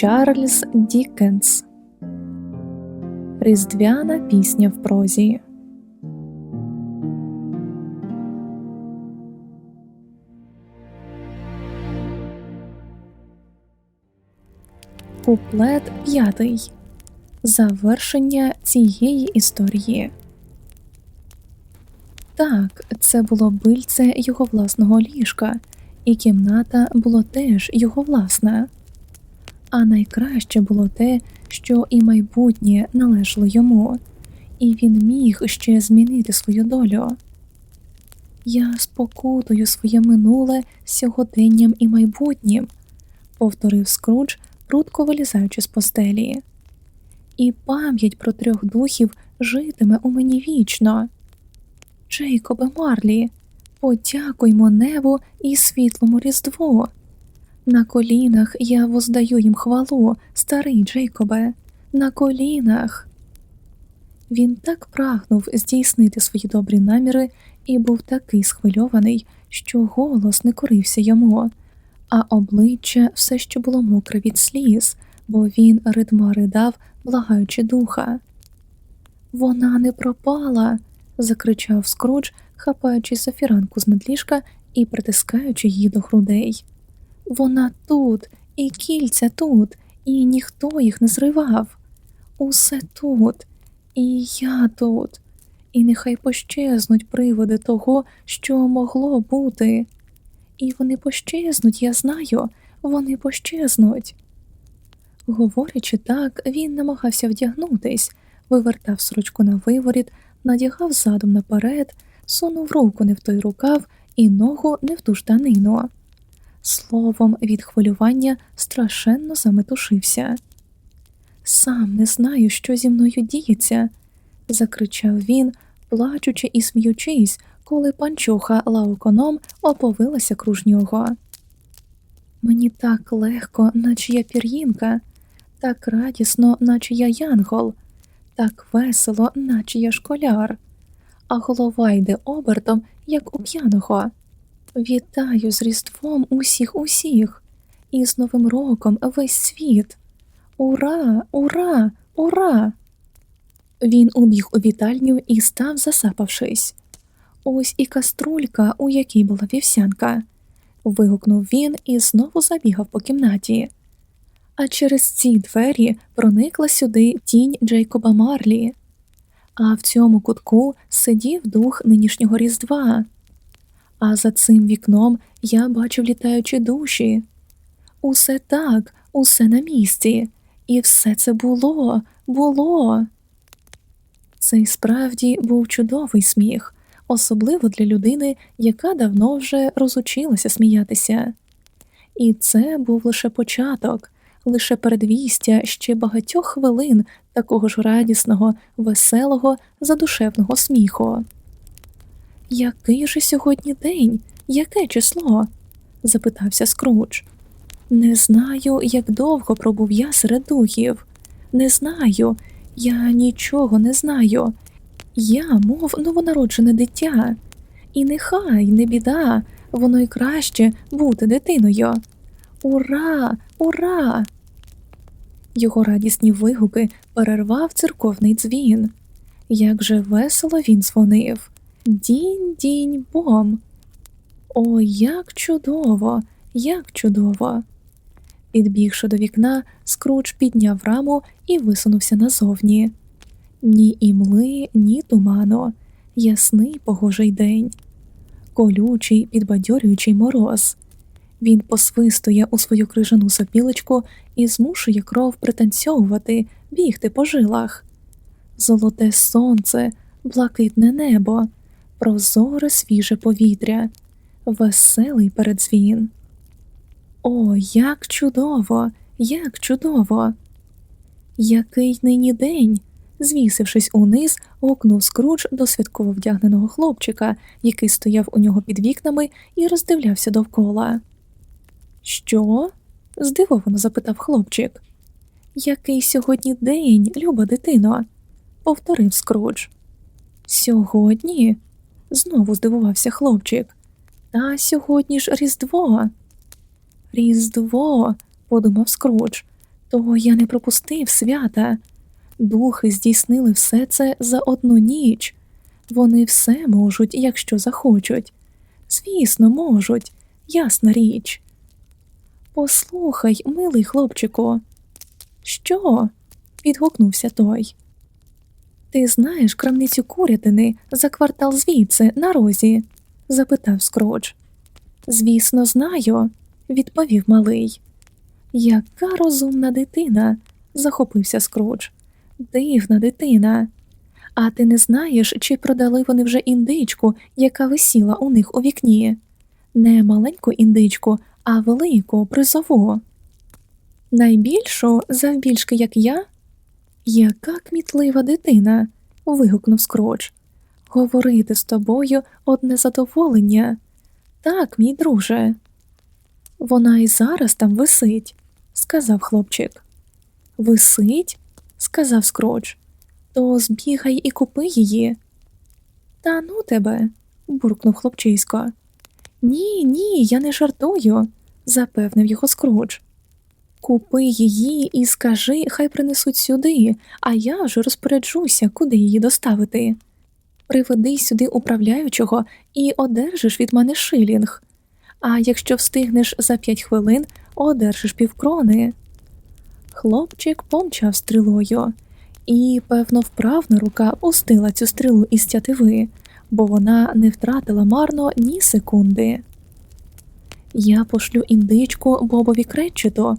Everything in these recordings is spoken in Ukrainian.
Чарльз Дікенс Різдвяна пісня в прозі. Куплет п'ятий. Завершення цієї історії. Так, це було бильце його власного ліжка, і кімната було теж його власна. А найкраще було те, що і майбутнє належало йому, і він міг ще змінити свою долю. Я спокутую своє минуле сьогоденням і майбутнім, повторив Скрудж, прудко вилізаючи з постелі. І пам'ять про трьох духів житиме у мені вічно. Джейкобе Марлі, подякуймо небу і світлому різдву. На колінах я воздаю їм хвалу, старий Джейкобе, на колінах. Він так прагнув здійснити свої добрі наміри і був такий схвильований, що голос не корився йому, а обличчя все ще було мокре від сліз, бо він ридма ридав, благаючи духа. Вона не пропала. закричав Скрудж, хапаючи за фіранку з надліжка і притискаючи її до грудей. Вона тут, і кільця тут, і ніхто їх не зривав. Усе тут, і я тут, і нехай пощезнуть приводи того, що могло бути. І вони пощезнуть, я знаю, вони пощезнуть. Говорячи так, він намагався вдягнутись, вивертав сорочку на виворіт, надягав задом наперед, сунув руку не в той рукав і ногу не в ту штанину. Словом, від хвилювання страшенно заметушився. Сам не знаю, що зі мною діється, закричав він, плачучи і сміючись, коли панчуха лаоконом оповилася круж нього. Мені так легко, наче я пір'їнка, так радісно, наче я янгол, так весело, наче я школяр, а голова йде обертом, як у п'яного. Вітаю з Різдвом усіх усіх, і з Новим роком весь світ. Ура, ура, ура! Він убіг у вітальню і став, засапавшись. Ось і каструлька, у якій була вівсянка. Вигукнув він і знову забігав по кімнаті. А через ці двері проникла сюди тінь Джейкоба Марлі, а в цьому кутку сидів дух нинішнього Різдва а за цим вікном я бачив літаючі душі. Усе так, усе на місці, і все це було, було. Це справді був чудовий сміх, особливо для людини, яка давно вже розучилася сміятися. І це був лише початок, лише передвістя ще багатьох хвилин такого ж радісного, веселого, задушевного сміху. Який же сьогодні день? Яке число? запитався Скрудж. Не знаю, як довго пробув я серед духів. Не знаю, я нічого не знаю. Я, мов новонароджене дитя, і нехай не біда, воно й краще бути дитиною. Ура, ура! Його радісні вигуки перервав церковний дзвін. Як же весело він дзвонив. Дінь дінь бом. О, як чудово, як чудово. Підбігши до вікна, Скрудж підняв раму і висунувся назовні. Ні імли, ні туману, ясний погожий день, колючий, підбадьорюючий мороз. Він посвистує у свою крижану сопілочку і змушує кров пританцьовувати, бігти по жилах. Золоте сонце, блакитне небо прозоре свіже повітря, веселий передзвін. О, як чудово, як чудово! Який нині день, звісившись униз, гукнув скрудж до святково вдягненого хлопчика, який стояв у нього під вікнами і роздивлявся довкола. Що? здивовано запитав хлопчик. Який сьогодні день, люба дитино? повторив скрудж. Сьогодні? Знову здивувався хлопчик. Та сьогодні ж Різдво. Різдво, подумав Скрудж. То я не пропустив свята. Духи здійснили все це за одну ніч. Вони все можуть, якщо захочуть. Звісно, можуть, ясна річ. Послухай, милий хлопчику. Що? відгукнувся той. Ти знаєш крамницю курятини за квартал звідси, на розі? запитав Скрудж. Звісно, знаю, відповів малий. Яка розумна дитина, захопився Скрудж. Дивна дитина. А ти не знаєш, чи продали вони вже індичку, яка висіла у них у вікні? Не маленьку індичку, а велику, призову. Найбільшу, завбільшки, як я? Яка кмітлива дитина. вигукнув Скрудж. Говорити з тобою одне задоволення. Так, мій друже. Вона і зараз там висить, сказав хлопчик. Висить? сказав Скрудж. То збігай і купи її. Та ну тебе, буркнув хлопчисько. Ні, ні, я не жартую, запевнив його Скрудж. Купи її і скажи, хай принесуть сюди, а я вже розпоряджуся, куди її доставити. Приведи сюди управляючого і одержиш від мене шилінг, а якщо встигнеш за п'ять хвилин, одержиш півкрони. Хлопчик помчав стрілою, і, певно, вправна рука пустила цю стрілу із тятиви, бо вона не втратила марно ні секунди. Я пошлю індичку Бобові Кречету,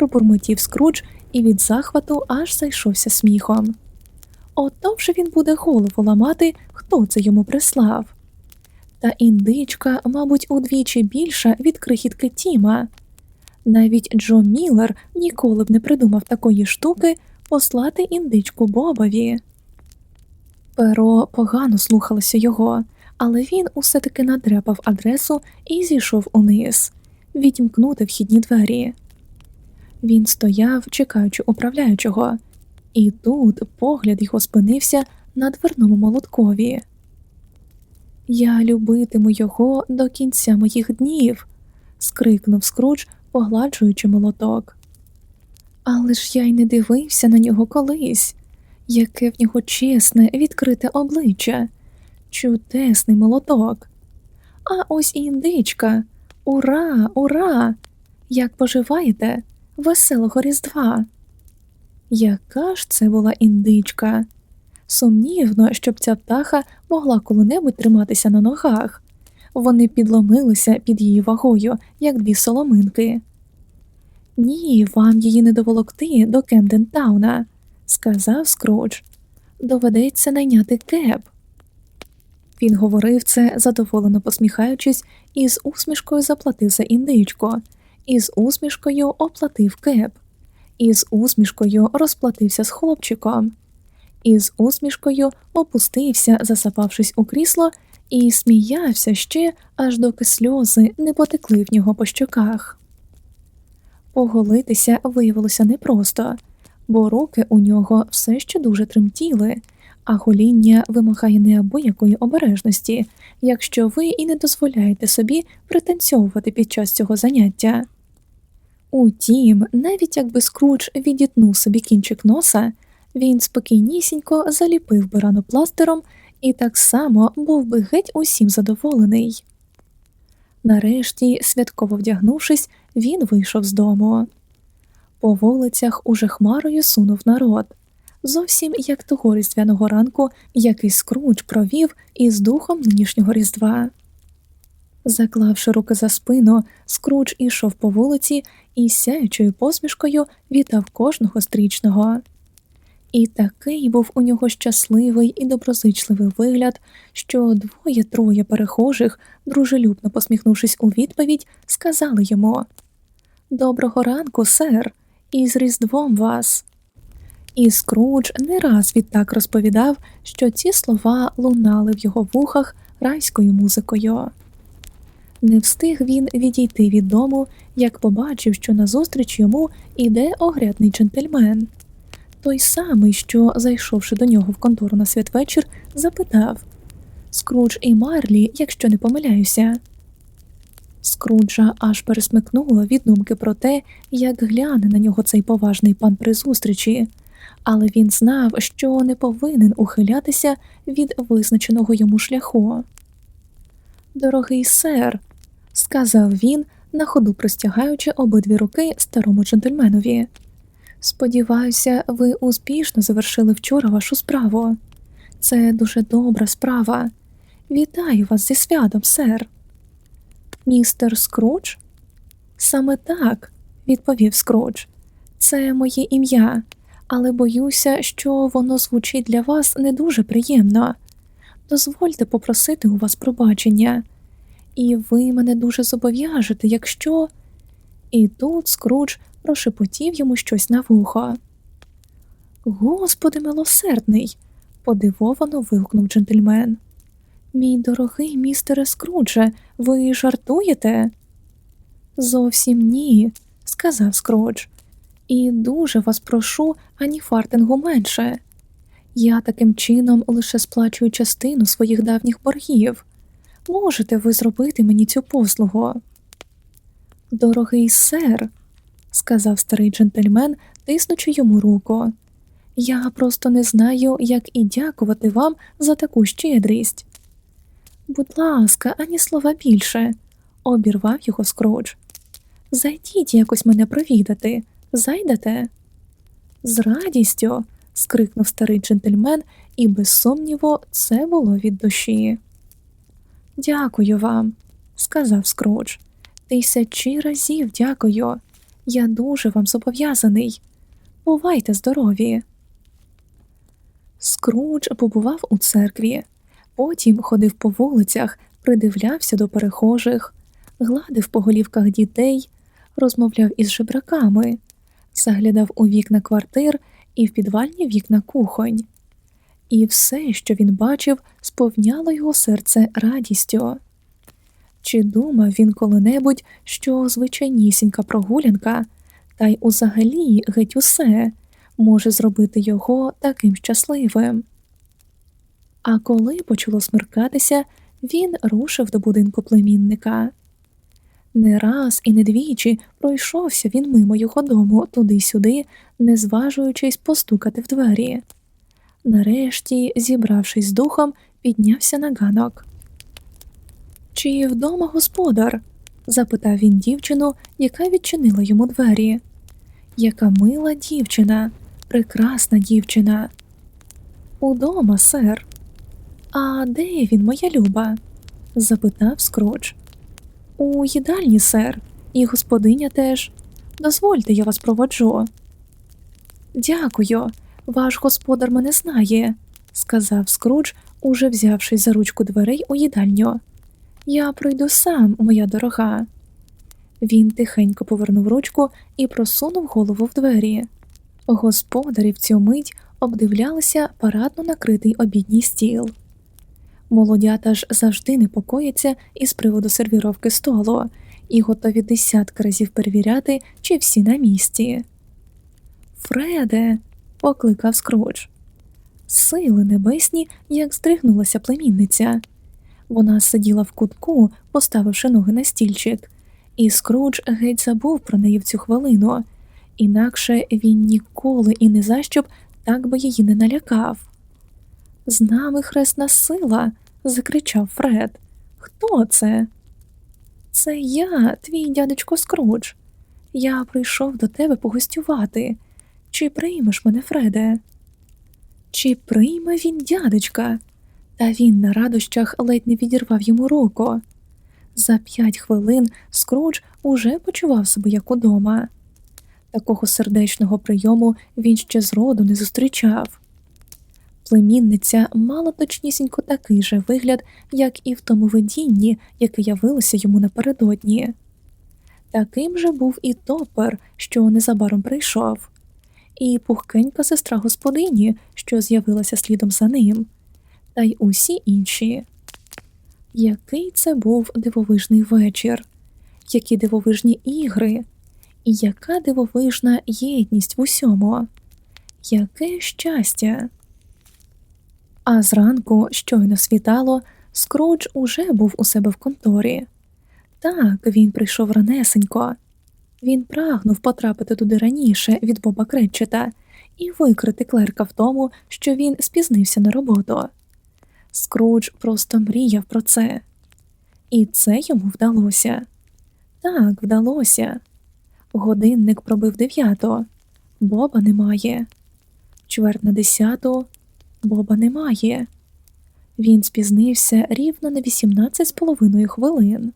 пробурмотів Скрудж і від захвату аж зайшовся сміхом. Ото вже він буде голову ламати, хто це йому прислав. Та індичка, мабуть, удвічі більша від крихітки Тіма. Навіть Джо Міллер ніколи б не придумав такої штуки послати індичку Бобові. Перо погано слухалося його, але він усе таки надряпав адресу і зійшов униз, відімкнути вхідні двері. Він стояв, чекаючи управляючого, і тут погляд його спинився на дверному молоткові. Я любитиму його до кінця моїх днів, скрикнув Скрудж, погладжуючи молоток. Але ж я й не дивився на нього колись, яке в нього чесне, відкрите обличчя, чудесний молоток. А ось і індичка. Ура, ура! Як поживаєте? Веселого Різдва! Яка ж це була індичка? Сумнівно, щоб ця птаха могла коли-небудь триматися на ногах. Вони підломилися під її вагою, як дві соломинки. Ні, вам її не доволокти до Кемдентауна, сказав Скрудж. Доведеться найняти кеп. Він говорив це, задоволено посміхаючись, і з усмішкою заплатив за індичку, і з усмішкою оплатив кеп, і з усмішкою розплатився з хлопчиком, і з усмішкою опустився, засапавшись у крісло, і сміявся ще, аж доки сльози не потекли в нього по щоках. Поголитися виявилося непросто, бо руки у нього все ще дуже тремтіли, а гоління вимагає неабиякої обережності, якщо ви і не дозволяєте собі пританцьовувати під час цього заняття. Утім, навіть якби Скрудж відітнув собі кінчик носа, він спокійнісінько заліпив би рану пластиром і так само був би геть усім задоволений. Нарешті, святково вдягнувшись, він вийшов з дому. По вулицях уже хмарою сунув народ, зовсім як того різдвяного ранку, який Скрудж провів із духом нинішнього різдва. Заклавши руки за спину, Скрудж ішов по вулиці і сяючою посмішкою вітав кожного стрічного. І такий був у нього щасливий і доброзичливий вигляд, що двоє троє перехожих, дружелюбно посміхнувшись у відповідь, сказали йому Доброго ранку, сер, і з Різдвом вас. І Скрудж не раз відтак розповідав, що ці слова лунали в його вухах райською музикою. Не встиг він відійти від дому, як побачив, що назустріч йому іде огрядний джентльмен. Той самий, що, зайшовши до нього в контору на святвечір, запитав Скрудж і Марлі, якщо не помиляюся. Скруджа аж пересмикнуло від думки про те, як гляне на нього цей поважний пан при зустрічі, але він знав, що не повинен ухилятися від визначеного йому шляху. Дорогий сер, сказав він, на ходу простягаючи обидві руки старому джентльменові. Сподіваюся, ви успішно завершили вчора вашу справу. Це дуже добра справа. Вітаю вас зі святом, сер. Містер Скрудж? Саме так, відповів Скрудж. Це моє ім'я, але боюся, що воно звучить для вас не дуже приємно. Дозвольте попросити у вас пробачення, і ви мене дуже зобов'яжете, якщо. І тут Скрудж прошепотів йому щось на вухо. Господи милосердний, подивовано вигукнув джентльмен. Мій дорогий містере Скрудже, ви жартуєте? Зовсім ні, сказав Скрудж. І дуже вас прошу ані фартингу менше. Я таким чином лише сплачую частину своїх давніх боргів. Можете ви зробити мені цю послугу? Дорогий сер, сказав старий джентльмен, тиснучи йому руку. Я просто не знаю, як і дякувати вам за таку щедрість. Будь ласка, ані слова більше, обірвав його Скрудж. Зайдіть якось мене провідати, зайдете? З радістю. скрикнув старий джентльмен, і, без сумніву, це було від душі. Дякую вам, сказав Скрудж. Тисячі разів дякую. Я дуже вам зобов'язаний. Бувайте здорові. Скрудж побував у церкві, потім ходив по вулицях, придивлявся до перехожих, гладив по голівках дітей, розмовляв із жебраками, заглядав у вікна квартир і в підвальні вікна кухонь. І все, що він бачив, сповняло його серце радістю. Чи думав він коли-небудь, що звичайнісінька прогулянка, та й узагалі геть усе може зробити його таким щасливим? А коли почало смеркатися, він рушив до будинку племінника. Не раз і не двічі пройшовся він мимо його дому туди-сюди, не зважуючись постукати в двері. Нарешті, зібравшись з духом, піднявся на ганок. Чи вдома господар? запитав він дівчину, яка відчинила йому двері. Яка мила дівчина, прекрасна дівчина. Удома, сер. А де він, моя люба? запитав Скрудж. У їдальні, сер, і господиня теж. Дозвольте, я вас проводжу. Дякую, ваш господар мене знає, сказав Скрудж, уже взявшись за ручку дверей у їдальню. Я пройду сам, моя дорога. Він тихенько повернув ручку і просунув голову в двері. Господарі в цю мить обдивлялися парадно накритий обідній стіл. Молодята ж завжди непокояться із приводу сервіровки столу і готові десятки разів перевіряти, чи всі на місці. Фреде, покликав Скрудж. Сили небесні, як здригнулася племінниця. Вона сиділа в кутку, поставивши ноги на стільчик, і Скрудж геть забув про неї в цю хвилину, інакше він ніколи і не за що б так би її не налякав. З нами хресна сила, закричав Фред. Хто це? Це я, твій дядечко Скрудж. Я прийшов до тебе погостювати. Чи приймеш мене, Фреде? Чи прийме він дядечка? Та він на радощах ледь не відірвав йому руку. За п'ять хвилин Скрудж уже почував себе як удома. Такого сердечного прийому він ще зроду не зустрічав. Племінниця мала точнісінько такий же вигляд, як і в тому видінні, яке явилося йому напередодні. Таким же був і топер, що незабаром прийшов, і пухкенька сестра господині, що з'явилася слідом за ним та й усі інші. Який це був дивовижний вечір, які дивовижні ігри, і яка дивовижна єдність в усьому, яке щастя. А зранку, щойно світало, Скрудж уже був у себе в конторі. Так, він прийшов ранесенько. Він прагнув потрапити туди раніше від Боба Кретчета і викрити клерка в тому, що він спізнився на роботу. Скрудж просто мріяв про це, і це йому вдалося. Так, вдалося. Годинник пробив дев'ято, Боба немає. Чверть на десяту Боба немає. Він спізнився рівно на 18 з половиною хвилин.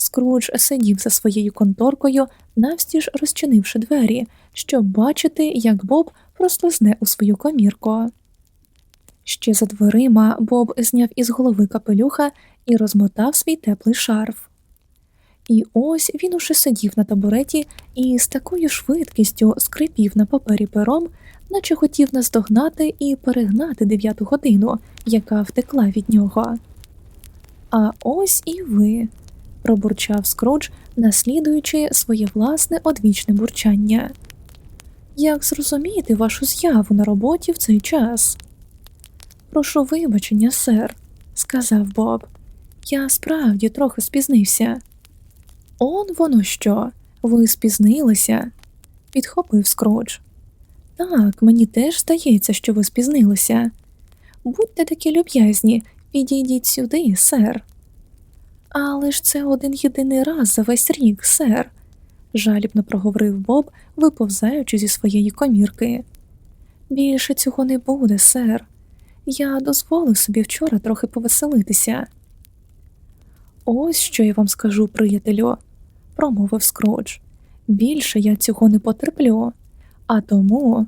Скрудж сидів за своєю конторкою, навстіж розчинивши двері, щоб бачити, як Боб прослизне у свою комірку. Ще за дверима Боб зняв із голови капелюха і розмотав свій теплий шарф. І ось він уже сидів на табуреті і з такою швидкістю скрипів на папері пером, наче хотів наздогнати і перегнати дев'яту годину, яка втекла від нього. А ось і ви, пробурчав Скрудж, наслідуючи своє власне одвічне бурчання. Як зрозуміти вашу з'яву на роботі в цей час? Прошу вибачення, сер, сказав Боб. Я справді трохи спізнився. Он воно що? Ви спізнилися? підхопив Скрудж. Так, мені теж здається, що ви спізнилися. Будьте такі люб'язні, підійдіть сюди, сер. Але ж це один єдиний раз за весь рік, сер, жалібно проговорив Боб, виповзаючи зі своєї комірки. Більше цього не буде, сер. Я дозволив собі вчора трохи повеселитися. Ось що я вам скажу, приятелю, промовив Скрудж. Більше я цього не потерплю, а тому.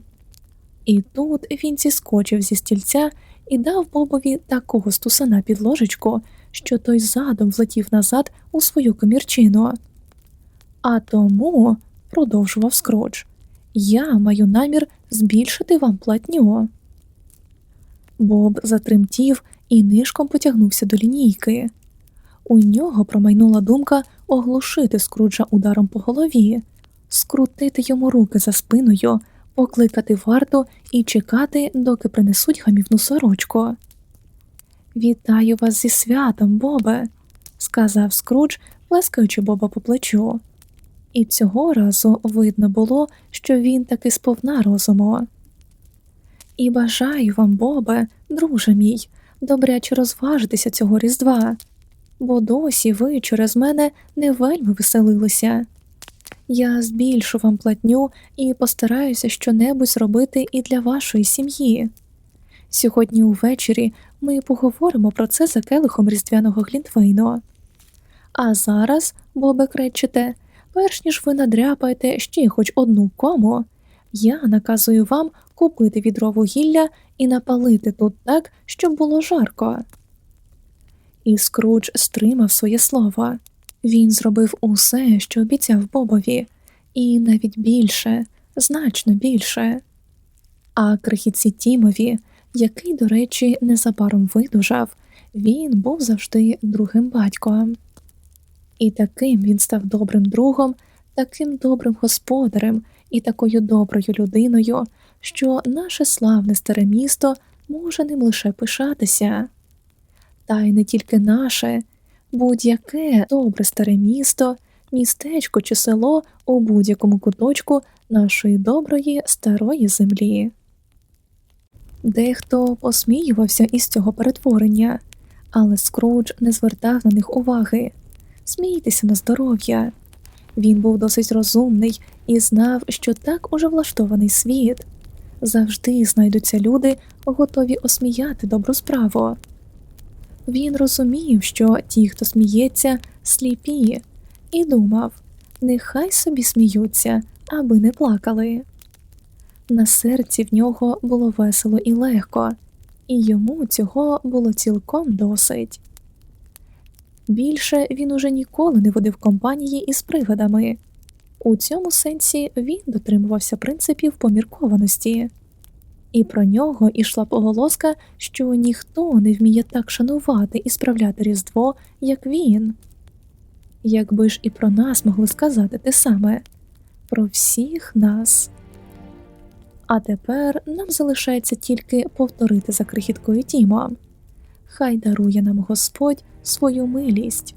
І тут він зіскочив зі стільця і дав Бобові такого стусана під ложечку, що той задом влетів назад у свою комірчину. А тому, продовжував Скрудж, я маю намір збільшити вам платню. Боб затремтів і нишком потягнувся до лінійки. У нього промайнула думка оглушити скруджа ударом по голові, скрутити йому руки за спиною, покликати варту і чекати, доки принесуть гамівну сорочку. Вітаю вас зі святом, Бобе, сказав Скрудж, плескаючи Боба по плечу. І цього разу видно було, що він таки сповна розуму. І бажаю вам, Бобе, друже мій, добряче розважитися цього різдва, бо досі ви через мене не вельми веселилися. Я збільшу вам платню і постараюся щонебудь зробити і для вашої сім'ї. Сьогодні увечері ми поговоримо про це за келихом різдвяного глінтвейну. А зараз, Бобе кречете, перш ніж ви надряпаєте ще хоч одну кому, я наказую вам купити відро вугілля і напалити тут так, щоб було жарко. І Скрудж стримав своє слово. Він зробив усе, що обіцяв Бобові, і навіть більше, значно більше. А крихітці Тімові, який, до речі, незабаром видужав, він був завжди другим батьком. І таким він став добрим другом, таким добрим господарем і такою доброю людиною, що наше славне старе місто може ним лише пишатися. Та й не тільки наше, будь-яке добре старе місто, містечко чи село у будь-якому куточку нашої доброї старої землі. Дехто посміювався із цього перетворення, але Скрудж не звертав на них уваги. Смійтеся на здоров'я. Він був досить розумний і знав, що так уже влаштований світ. Завжди знайдуться люди, готові осміяти добру справу. Він розумів, що ті, хто сміється, сліпі, і думав нехай собі сміються, аби не плакали. На серці в нього було весело і легко, і йому цього було цілком досить. Більше він уже ніколи не водив компанії із пригадами. У цьому сенсі він дотримувався принципів поміркованості, і про нього ішла поголоска, що ніхто не вміє так шанувати і справляти Різдво, як він. Якби ж і про нас могли сказати те саме про всіх нас. А тепер нам залишається тільки повторити за крихіткою Тімо. Хай дарує нам Господь свою милість.